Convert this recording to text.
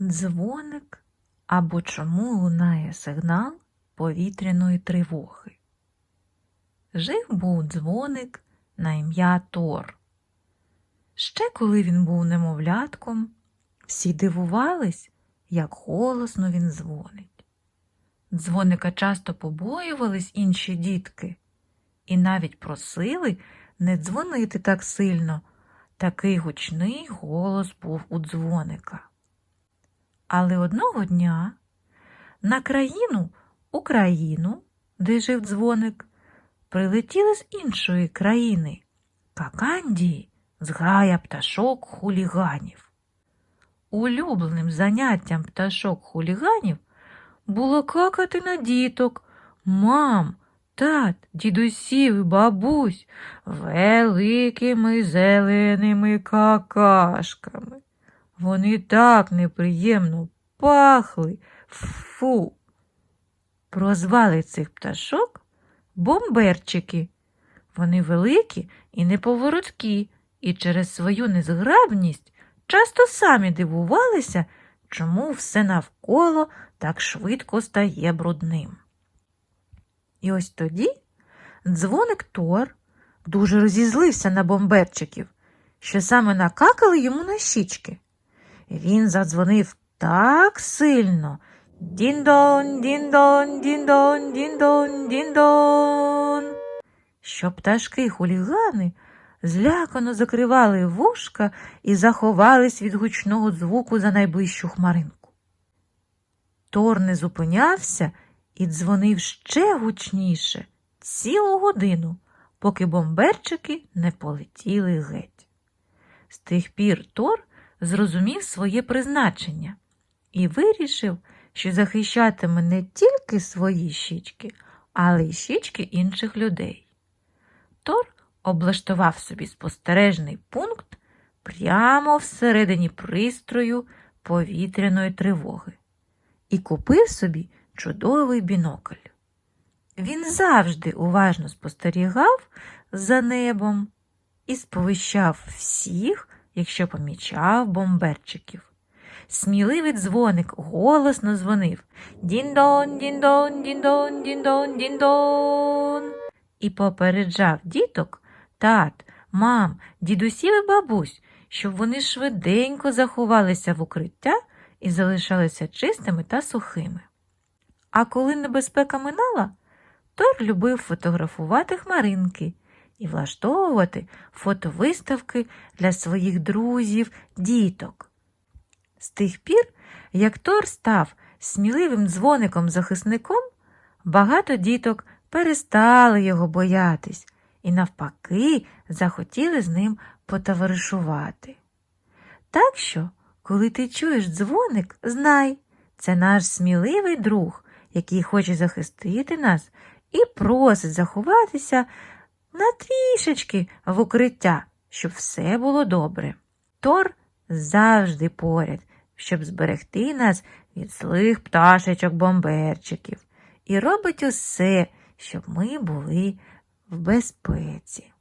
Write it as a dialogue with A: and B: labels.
A: дзвоник або чому лунає сигнал повітряної тривоги. Жив був дзвоник на ім'я Тор. Ще коли він був немовлятком, всі дивувались, як голосно він дзвонить. Дзвоника часто побоювались інші дітки і навіть просили не дзвонити так сильно. Такий гучний голос був у дзвоника. Але одного дня на країну Україну, де жив дзвоник, прилетіли з іншої країни Какандії зграя пташок хуліганів. Улюбленим заняттям пташок хуліганів було какати на діток, мам, тат, дідусів і бабусь великими зеленими какашками. Вони так неприємно пахли. Фу. Прозвали цих пташок бомберчики. Вони великі і неповороткі, і через свою незграбність часто самі дивувалися, чому все навколо так швидко стає брудним. І ось тоді дзвоник Тор дуже розізлився на бомберчиків, що саме накакали йому на щічки. Він задзвонив так сильно. Дін-дон, дін-дон, дін-дон, дін-дон, дін-дон. Що пташки хулігани злякано закривали вушка і заховались від гучного звуку за найближчу хмаринку. Тор не зупинявся і дзвонив ще гучніше цілу годину, поки бомберчики не полетіли геть. З тих пір Тор зрозумів своє призначення і вирішив, що захищатиме не тільки свої щічки, але й щічки інших людей. Тор облаштував собі спостережний пункт прямо всередині пристрою повітряної тривоги і купив собі чудовий бінокль. Він завжди уважно спостерігав за небом і сповіщав всіх, якщо помічав бомберчиків. Сміливий дзвоник голосно дзвонив Дін-дон, дін-дон, дін-дон, дін-дон, дін-дон. І попереджав діток, тат, мам, дідусів і бабусь, щоб вони швиденько заховалися в укриття і залишалися чистими та сухими. А коли небезпека минала, Тор любив фотографувати хмаринки і влаштовувати фотовиставки для своїх друзів, діток. З тих пір, як Тор став сміливим дзвоником-захисником, багато діток перестали його боятись і, навпаки, захотіли з ним потоваришувати. Так що, коли ти чуєш дзвоник, знай, це наш сміливий друг, який хоче захистити нас і просить заховатися на трішечки в укриття, щоб все було добре. Тор завжди поряд, щоб зберегти нас від злих пташечок-бомберчиків, і робить усе, щоб ми були в безпеці.